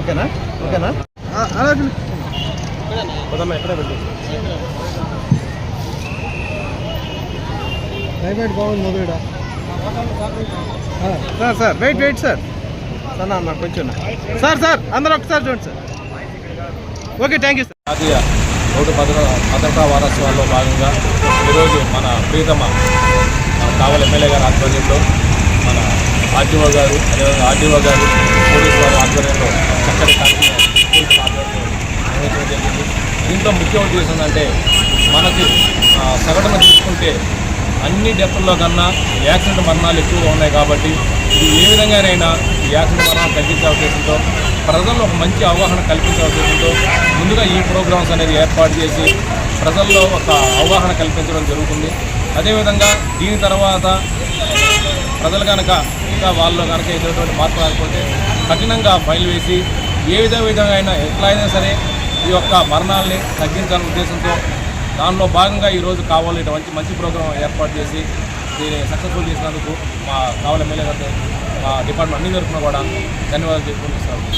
ఓకేనా? ఓకేనా? అలా పోదమ్మా ఎక్కడే పెట్టు. క్లైమేట్ బాగుంది మొదలుడా? Sir sir wait wait sir. Sir నా కొంచెం సార్ సార్ అందరూ ఒకసారి చూడండి sir. Okay thank you sir. జాతీయ రోడ్డు భద్ర భద్రతా వారోత్సవాల్లో భాగంగా ఈరోజు మన ప్రీతమ మన కావలి ఎమ్మెల్యే గారి ఆధ్వర్యంలో మన ఆర్టీఓ గారు అదేవిధంగా ఆర్టీఓ గారు పోలీసు వారి ఆధ్వర్యంలో దీంట్లో ముఖ్య ఉద్దేశం ఏంటంటే మనకి సగటున చూసుకుంటే అన్ని డెత్ల్లో కన్నా యాక్సిడెంట్ మరణాలు ఎక్కువగా ఉన్నాయి కాబట్టి ఇది ఏ విధంగానైనా యాక్సిడెంట్ మరణాలు తగ్గించే అవకాశంతో ప్రజల్లో ఒక మంచి అవగాహన కల్పించే అవకాశంతో ముందుగా ఈ ప్రోగ్రామ్స్ అనేది ఏర్పాటు చేసి ప్రజల్లో ఒక అవగాహన కల్పించడం జరుగుతుంది. అదేవిధంగా దీని తర్వాత ప్రజలు కనుక ఇంకా వాళ్ళు కనుక ఎదురటువంటి మార్పు రాకపోతే కఠినంగా ఫైల్ వేసి ఏ విధ విధంగా అయినా ఎట్లా అయినా సరే ఈ యొక్క మరణాలని తగ్గించాలనే ఉద్దేశంతో దానిలో భాగంగా ఈరోజు కావాలి ఇటువంటి మంచి ప్రోగ్రాం ఏర్పాటు చేసి దీన్ని సక్సెస్ఫుల్ చేసినందుకు మా కావాలి ఎమ్మెల్యే గారు మా డిపార్ట్మెంట్ అన్ని తరఫున కూడా ధన్యవాదాలు చెప్పుకుంటున్నాను